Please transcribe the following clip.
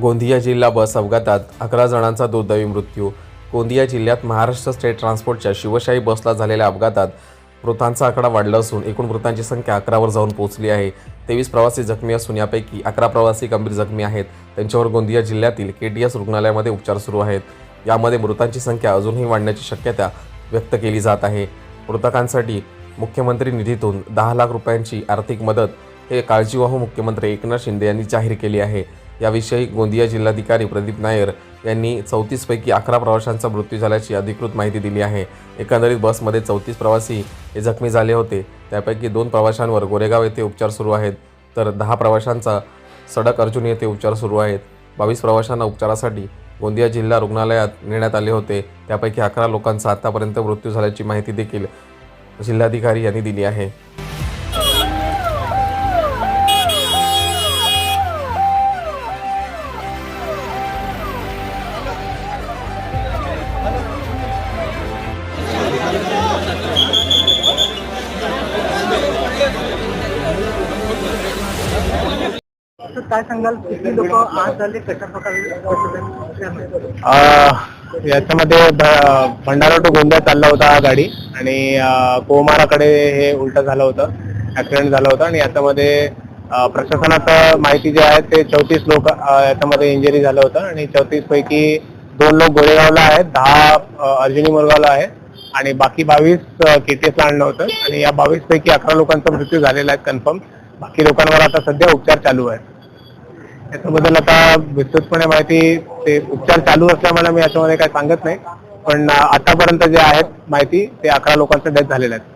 गोंदिया जिल्हा बस अपघातात अकरा जणांचा दुर्दैवी मृत्यू. गोंदिया जिल्ह्यात महाराष्ट्र स्टेट ट्रान्सपोर्टच्या शिवशाही बसला झालेल्या अपघातात मृतांचा आकडा वाढला असून एकूण मृतांची संख्या अकरावर जाऊन पोहोचली आहे. तेवीस प्रवासी जखमी असून यापैकी अकरा प्रवासी गंभीर जखमी आहेत. त्यांच्यावर गोंदिया जिल्ह्यातील के टी एस रुग्णालयामध्ये उपचार सुरू आहेत. यामध्ये मृतांची संख्या अजूनही वाढण्याची शक्यता व्यक्त केली जात आहे. मृतकांसाठी मुख्यमंत्री निधीतून दहा लाख रुपयांची आर्थिक मदत हे काळजीवाहू मुख्यमंत्री एकनाथ शिंदे यांनी जाहीर केली आहे. याविषयी गोंदिया जिल्हाधिकारी प्रदीप नायर यांनी चौतीसपैकी अकरा प्रवाशांचा मृत्यू झाल्याची अधिकृत माहिती दिली आहे. एकंदरीत बसमध्ये चौतीस प्रवासी हे जखमी झाले होते. त्यापैकी दोन प्रवाशांवर गोरेगाव येथे उपचार सुरू आहेत. तर दहा प्रवाशांचा सडक अर्जुन येथे उपचार सुरू आहेत. बावीस प्रवाशांना उपचारासाठी गोंदिया जिल्हा रुग्णालयात नेण्यात आले होते. त्यापैकी अकरा लोकांचा आतापर्यंत मृत्यू झाल्याची माहिती देखील जिल्हाधिकारी यांनी दिली आहे. तर काय सांगाल? किती लोक आज झाले? कशा प्रकारे याच्यामध्ये भंडारा टू गोंदिया चालला होता हा गाडी. आणि कोमाराकडे हे उलट झालं होतं. ऍक्सिडेंट झाला होता. आणि याच्यामध्ये प्रशासनाचं माहिती जे आहे ते चौतीस लोक याच्यामध्ये इंजरी झालं होतं. आणि चौतीस पैकी दोन लोक गोरेगावला आहेत. दहा अर्जुनी मोरगावला आहे. आणि बाकी बावीस केटीएसला आणलं होतं. आणि या बावीस पैकी अकरा लोकांचा मृत्यू झालेला आहे कन्फर्म बाकी लोकांवर आता सध्या उपचार चालू आहे. याच्याबद्दल आता विस्तृतपणे माहिती ते उपचार चालू असल्यामुळे मी याच्यामध्ये काही सांगत नाही. पण आतापर्यंत जे आहेत माहिती ते अकरा लोकांचे डेथ झालेले आहेत